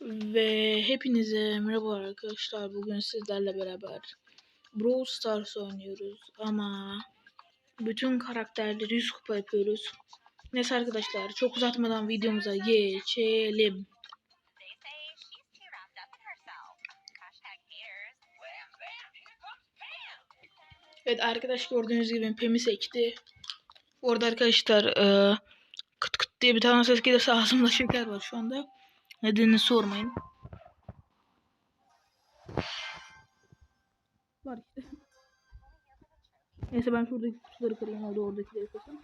Ve hepinize merhaba arkadaşlar. Bugün sizlerle beraber Brawl Stars oynuyoruz ama bütün karakterleri 100 kupa yapıyoruz. Neyse arkadaşlar çok uzatmadan videomuza geçelim. Evet arkadaş gördüğünüz gibi Pem'i seçti. Bu arada arkadaşlar e, kıt kıt diye bir tane ses gelirse ağzımda şeker var şu anda. Nedenini sormayın. Var işte. Neyse ben şuradaki kutuları kırayım. O da oradakileri kırsın.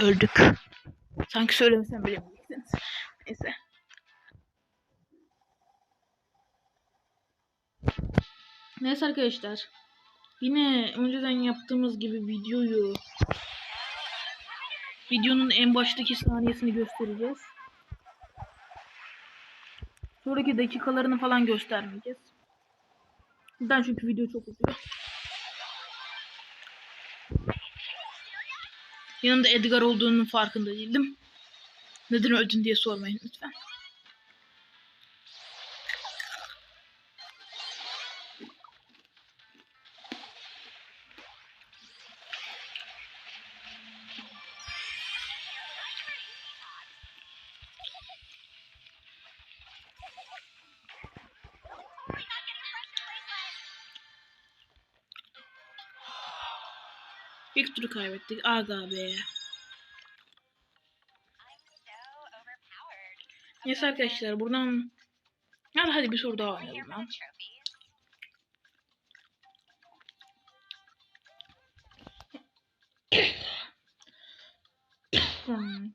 Öldük. Sanki söylemesem bilemeyeceksiniz. Neyse. Neyse arkadaşlar. Yine önceden yaptığımız gibi videoyu videonun en baştaki saniyesini göstereceğiz. Sonraki dakikalarını falan göstermeyeceğiz. Neden çünkü video çok uzuyor. Yanında Edgar olduğunun farkında değildim. Neden öldün diye sormayın lütfen. İlk turu kaybettik. Aga be. Neyse arkadaşlar buradan hadi hadi bir soru daha oynayalım lan. Hmm.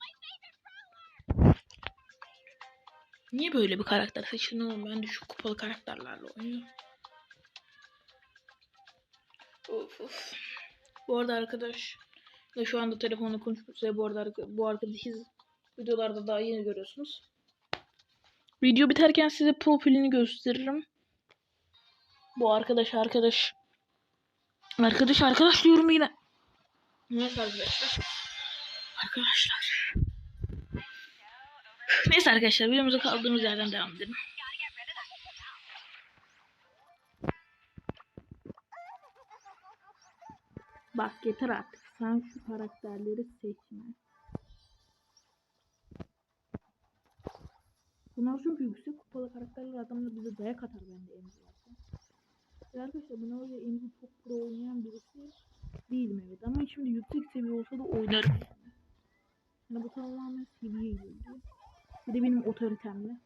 Niye böyle bir karakter seçtin oğlum? Ben de şu kupalı karakterlerle oynuyorum. Of of. Bu arada arkadaş da şu anda telefonla konuşup bu arada bu arkadaşı videolarda daha yeni görüyorsunuz. Video biterken size profilini gösteririm. Bu arkadaş arkadaş. Arkadaş arkadaş diyorum yine. Neyse arkadaşlar. Arkadaşlar. Neyse arkadaşlar videomuza kaldığımız yerden devam edelim. Bak yeter artık. Sen şu karakterleri seçme. Bunlar çünkü yüksek kupalı karakterler adamlar bize dayak atar bende Emzi varsa. Ve arkadaşlar buna öyle Emzi çok pro oynayan birisi değilim evet ama şimdi yüksek seviye olsa da oynarım yani. Yani bu tamamen seviye ilgili. Bir de benim otoritemle.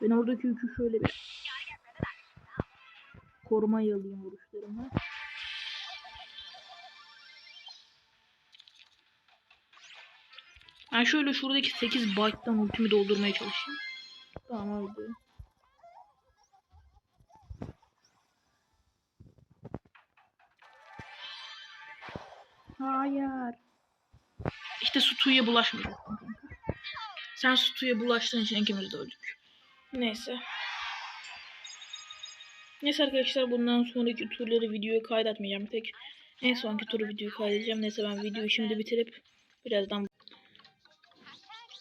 Ben oradaki yükü şöyle bir koruma alayım vuruşlarımı. Ben şöyle şuradaki 8 byte'dan ultimi doldurmaya çalışayım. Tamam öldü. Hayır. İşte Sutu'ya bulaşmayacaktın kanka. Sen Sutu'ya bulaştığın için ikimiz de öldük. Neyse. Neyse arkadaşlar bundan sonraki turları videoya kaydetmeyeceğim tek. En sonki turu videoyu kaydedeceğim. Neyse ben videoyu şimdi bitirip birazdan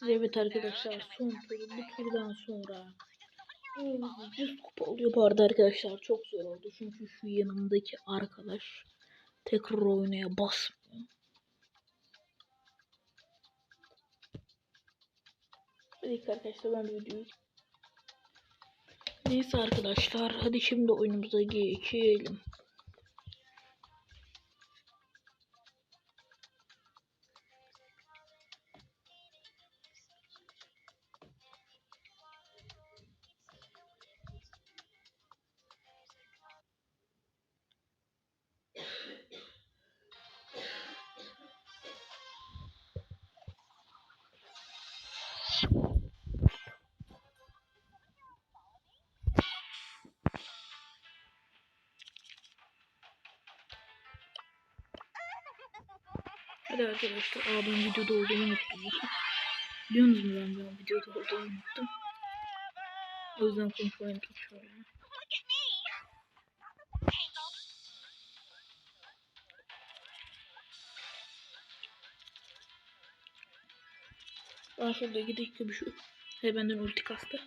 Evet arkadaşlar son tur bu turdan sonra 100 kupa oluyor bu arada arkadaşlar çok zor oldu çünkü şu yanımdaki arkadaş tekrar oynaya basmıyor. Dakika arkadaşlar ben de videoyu Neyse arkadaşlar hadi şimdi oyunumuza geçelim. you Hadi arkadaşlar. Ben videoda olduğumu unuttum. Biliyor musunuz ben de videoda olduğumu unuttum. O yüzden konuşmayı me. Tangled. Aa şurada dakika bir şu. He benden ulti kastı.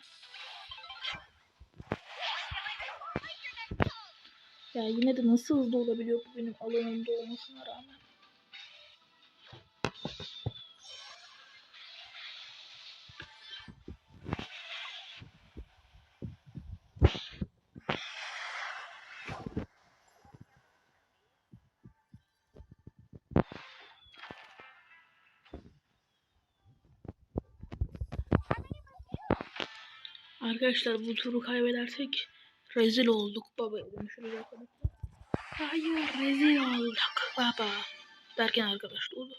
Ya yine de nasıl hızlı olabiliyor bu benim alanımda olmasına rağmen. Arkadaşlar bu turu kaybedersek rezil olduk baba dönüşürüz arkadaşlar. Hayır rezil olduk baba. Derken arkadaşlar oldu.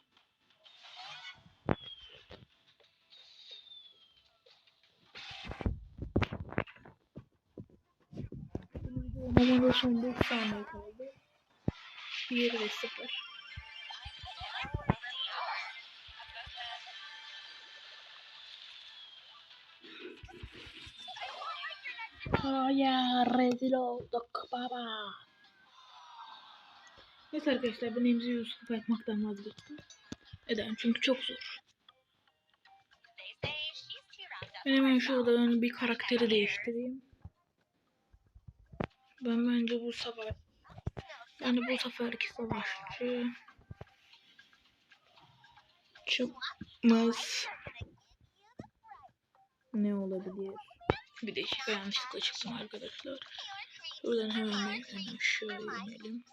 Normalde son 5 saniye kaldı. 1 ve 0. Hayır rezil olduk baba. Neyse arkadaşlar ben Emzi Yusuf'u yapmaktan vazgeçtim. Neden? Çünkü çok zor. Ben hemen şuradan bir karakteri değiştireyim. Ben bence bu sefer yani bu seferki savaşçı çıkmaz ne olabilir? Bir dakika yanlışlıkla çıktım arkadaşlar. Şuradan hemen hemen şöyle inelim.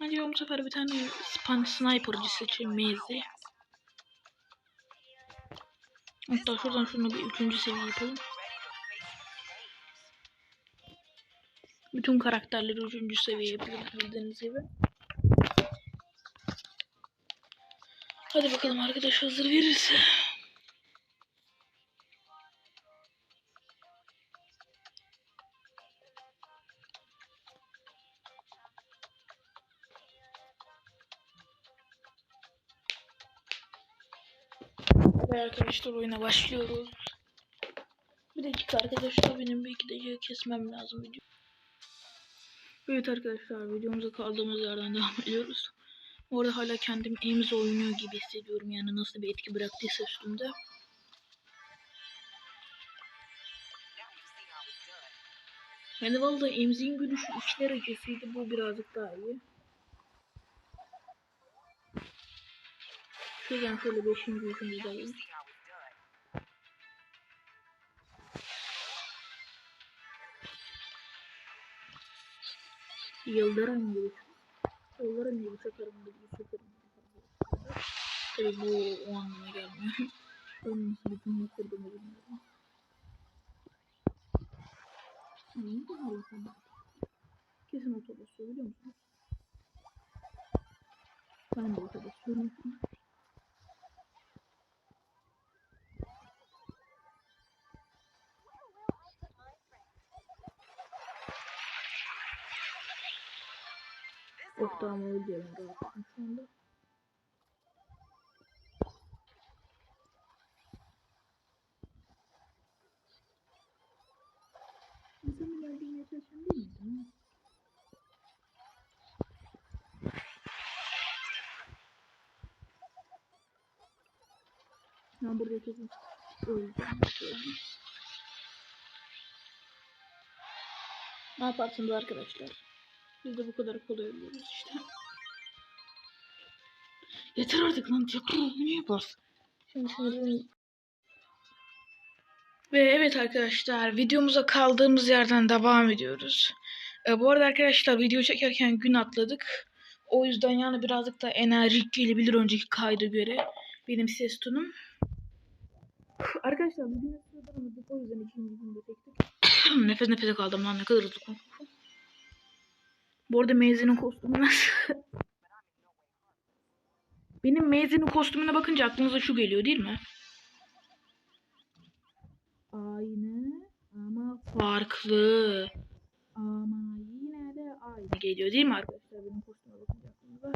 Ben bu sefer bir tane span sniper'cı seçeyim Mezi. Hatta şuradan şunu bir üçüncü seviye yapalım. Bütün karakterleri üçüncü seviye yapıyorum bildiğiniz gibi. Hadi bakalım arkadaş hazır verirse. Ve arkadaşlar oyuna başlıyoruz. Bir dakika arkadaşlar benim bir iki dakika kesmem lazım video. Evet arkadaşlar videomuza kaldığımız yerden devam ediyoruz. Orada hala kendim Ames oynuyor gibi hissediyorum yani nasıl bir etki bıraktıysa üstümde. Yani vallahi Ames'in gülüşü içler acısıydı bu birazcık daha iyi. Şuradan şöyle 5. üçüncü alayım. Yıldırım gibi. Yıldırım gibi sakarım gibi sakarım. Tabii bu o anlama gelmiyor. Nasıl bir cümle kurduğumu bilmiyorum. Ne bu Allah'ım? Kesin otobüs biliyor musunuz? Ben de otobüs sürmüşüm. Ortağımı öldüyorum rahatım şu anda. İnsanı öldürmeye çalışan değil miydi? Ben burada kesin öleceğim. öleceğim. Ne yaparsınız arkadaşlar? Biz de bu kadar kolay ölüyoruz işte. Yeter artık lan tekrar niye bas? Şimdi Ve evet arkadaşlar videomuza kaldığımız yerden devam ediyoruz. Ee, bu arada arkadaşlar video çekerken gün atladık. O yüzden yani birazcık da enerjik gelebilir önceki kayda göre. Benim ses tonum. Arkadaşlar bugün sığdıramadık o yüzden ikinci günde çektik. nefes nefese kaldım lan ne kadar hızlı konuşmuşum. Bu arada Maisie'nin kostümü nasıl? Benim Maisie'nin kostümüne bakınca aklınıza şu geliyor değil mi? Aynı ama farklı. Ama yine de aynı geliyor değil mi arkadaşlar benim kostüme bakınca aklınıza?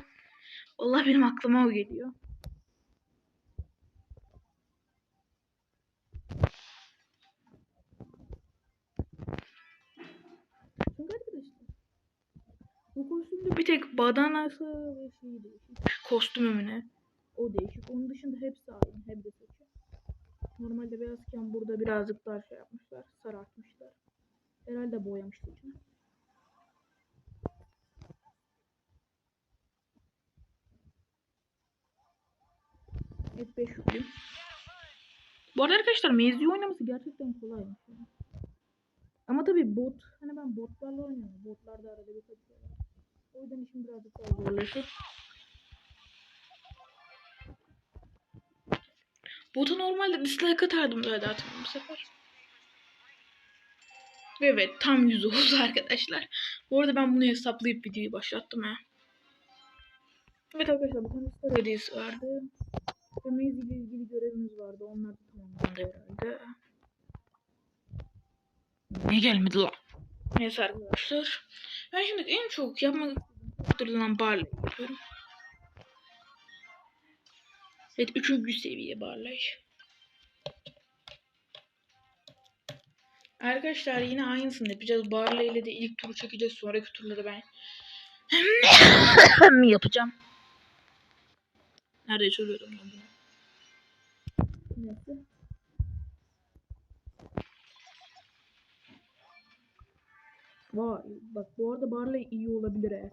Allah benim aklıma o geliyor. Çünkü arkadaşlar bu kostümde bir tek badanası ve şeyi değişik. Kostümü mü ne? O değişik. Onun dışında hepsi aynı. Hem de saçı. Normalde beyazken burada birazcık daha şey yapmışlar. Sarartmışlar. Herhalde boyamış saçını. Evet 5 yüklüyüm. Bu arada arkadaşlar mevzi oynaması gerçekten kolaymış. Ama tabi bot, hani ben botlarla oynuyorum. Botlarda arada bir kaçıyorlar. O yüzden işim birazcık daha zorlaşır. Bota normalde dislike atardım zaten bu sefer. Ve Evet tam 100 oldu arkadaşlar. Bu arada ben bunu hesaplayıp videoyu başlattım ha. Evet arkadaşlar bu tane star hediyesi vardı. Ve Maze ile ilgili görevimiz vardı. Onlar da tamamlandı herhalde. Ne gelmedi lan? Neyse arkadaşlar. Ben şimdi en çok yapmak istediğim Barley yapıyorum. Evet üçüncü seviye Barley. Arkadaşlar yine aynısını yapacağız. Barley ile de ilk turu çekeceğiz. Sonraki turları ben yapacağım? Nerede söylüyordum ben bunu? Neyse. Vay bak bu arada Barley iyi olabilir he.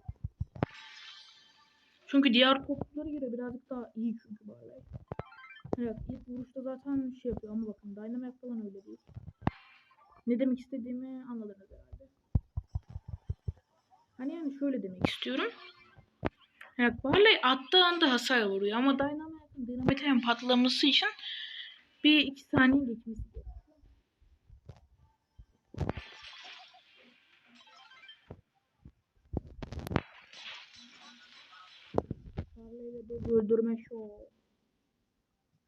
Çünkü diğer toplara göre birazcık daha iyi çünkü Barley. Evet ilk vuruşta zaten şey yapıyor ama bakın Dynamite falan öyle değil. Ne demek istediğimi anladınız herhalde. Hani yani şöyle demek istiyorum. Evet Barley attığı anda hasar vuruyor ama Dynamite'ın Dynamite'in patlaması için bir iki saniye geçmesi gerekiyor. Barley'le de öldürme şov.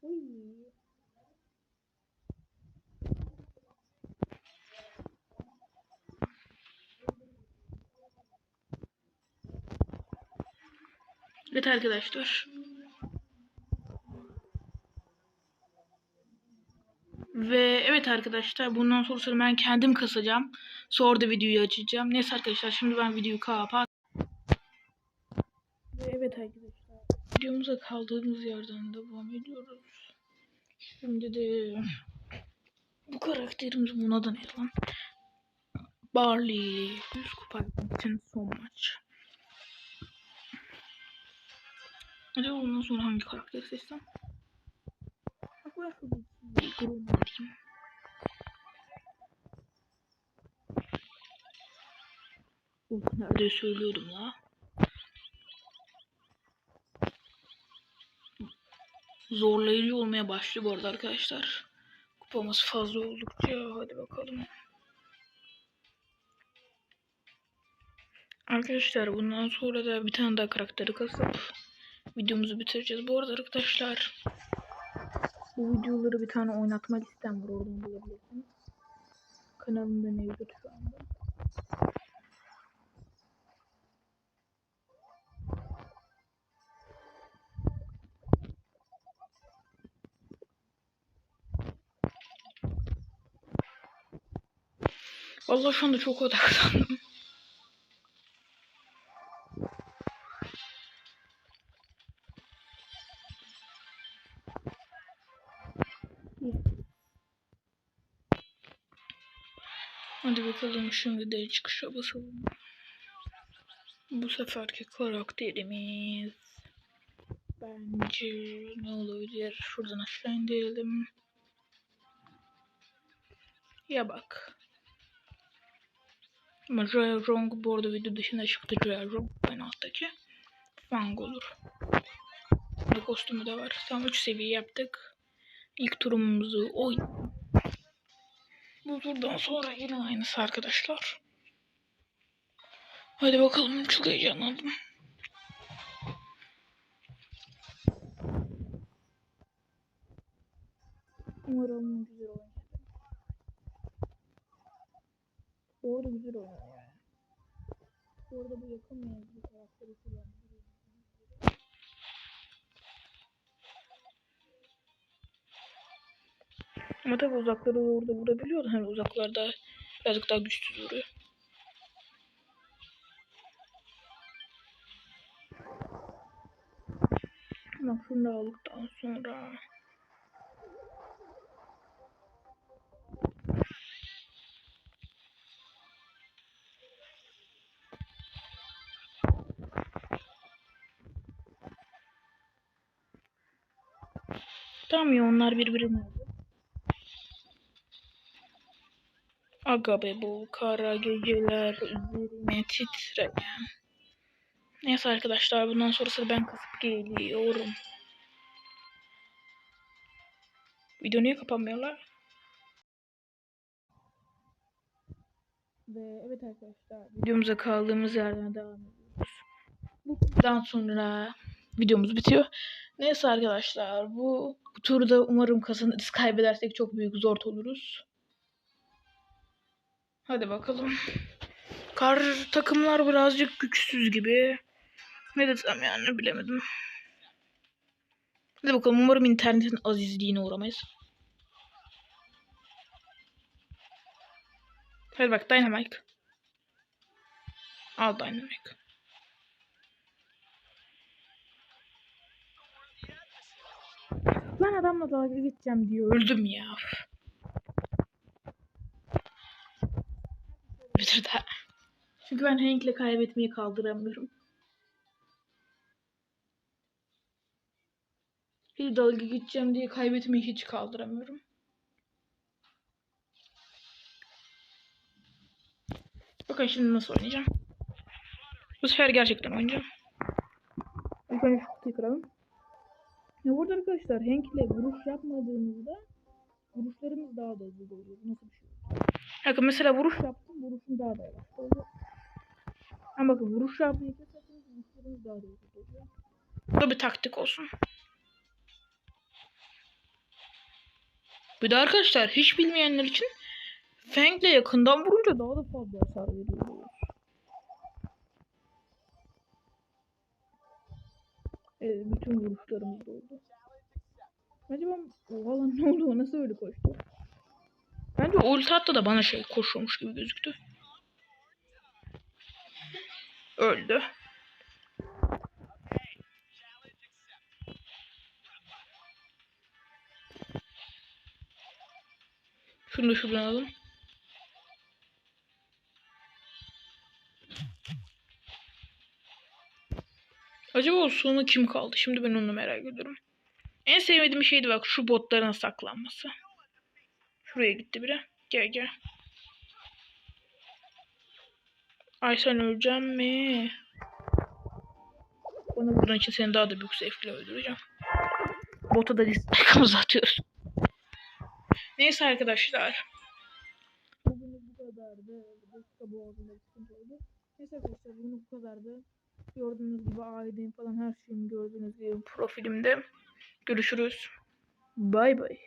Uy. Evet arkadaşlar. Ve evet arkadaşlar bundan sonrasını ben kendim kasacağım. Sonra da videoyu açacağım. Neyse arkadaşlar şimdi ben videoyu kapat. Ve evet arkadaşlar videomuza kaldığımız yerden devam ediyoruz. Şimdi de bu karakterimiz buna da ne lan? Barley 100 kupa için son maç. Acaba ondan sonra hangi karakteri seçsem? Bak bir nerede söylüyordum la? Zorlayıcı olmaya başlıyor bu arada arkadaşlar. Kupamız fazla oldukça hadi bakalım. Arkadaşlar bundan sonra da bir tane daha karakteri kasıp videomuzu bitireceğiz. Bu arada arkadaşlar bu videoları bir tane oynatma listem var oradan bulabilirsiniz. Kanalımda mevcut şu anda. Vallahi şu anda çok odaklandım. Hadi bakalım şimdi de çıkışa basalım. Bu seferki karakterimiz bence ne olabilir? Şuradan aşağı indirelim. Ya bak. Joya Jong bu arada video dışında çıktı Joya Jong en alttaki. Fang olur. Bir kostümü de var. Tam 3 seviye yaptık. İlk turumuzu oy. Bu turdan sonra yine aynısı arkadaşlar. Hadi bakalım çok heyecanlandım. Umarım güzel oynar. Doğru güzel oynuyor yani. Bu arada bu yakın bir karakteri kullanıyor. Ama tabi uzakları orada vurabiliyordu. Hani uzaklarda birazcık daha güçsüz vuruyor. Ama şunu sonra... Ya onlar birbirine. Aga be bu kara geceler üzerime titreyen. Neyse arkadaşlar bundan sonrası ben kasıp geliyorum. Video niye kapanmıyorlar? Ve evet arkadaşlar videomuza kaldığımız yerden devam ediyoruz. Bundan sonra videomuz bitiyor. Neyse arkadaşlar bu, turda umarım kazanırız. Kaybedersek çok büyük zor oluruz. Hadi bakalım. Kar takımlar birazcık güçsüz gibi. Ne desem yani bilemedim. Hadi bakalım umarım internetin azizliğine uğramayız. Hadi bak Dynamite. Al Dynamite. Lan adamla dalga geçeceğim diye öldüm ya. Bir daha. Çünkü ben Hank'le kaybetmeyi kaldıramıyorum. Hiç dalga geçeceğim diye kaybetmeyi hiç kaldıramıyorum. Bakın şimdi nasıl oynayacağım. Bu sefer gerçekten oynayacağım. İlk önce şu kutuyu kıralım. Ya burada arkadaşlar Hank'le vuruş yapmadığımızda vuruşlarımız daha da hızlı oluyor. Bu nasıl bir şey? Bakın mesela vuruş yaptım, vuruşum daha da yavaş oldu. Ama bakın vuruş yapmayı keserseniz vuruşlarımız daha da hızlı oluyor. Bu da bir taktik olsun. Bir de arkadaşlar hiç bilmeyenler için Fang'le yakından vurunca daha da fazla hasar veriyoruz. Evet, bütün vuruşlarımız oldu. Acaba oha lan ne oldu nasıl öyle koştu? Bence ulti attı da bana şey koşuyormuş gibi gözüktü. Öldü. Şunu da şuradan alalım. Acaba o sonu kim kaldı? Şimdi ben onu merak ediyorum. En sevmediğim şeydi bak şu botların saklanması. Şuraya gitti biri. Gel gel. Ay sen öleceğim mi? Bana buradan için seni daha da büyük zevkle öldüreceğim. Bota da dislike'ımızı atıyoruz. Neyse arkadaşlar. Bugün bu kadardı. Sıkıntı oldu. Neyse arkadaşlar bugün bu kadardı. Gördüğünüz gibi aidim falan her şeyimi gördüğünüz gibi profilimde. Görüşürüz. Bay bay.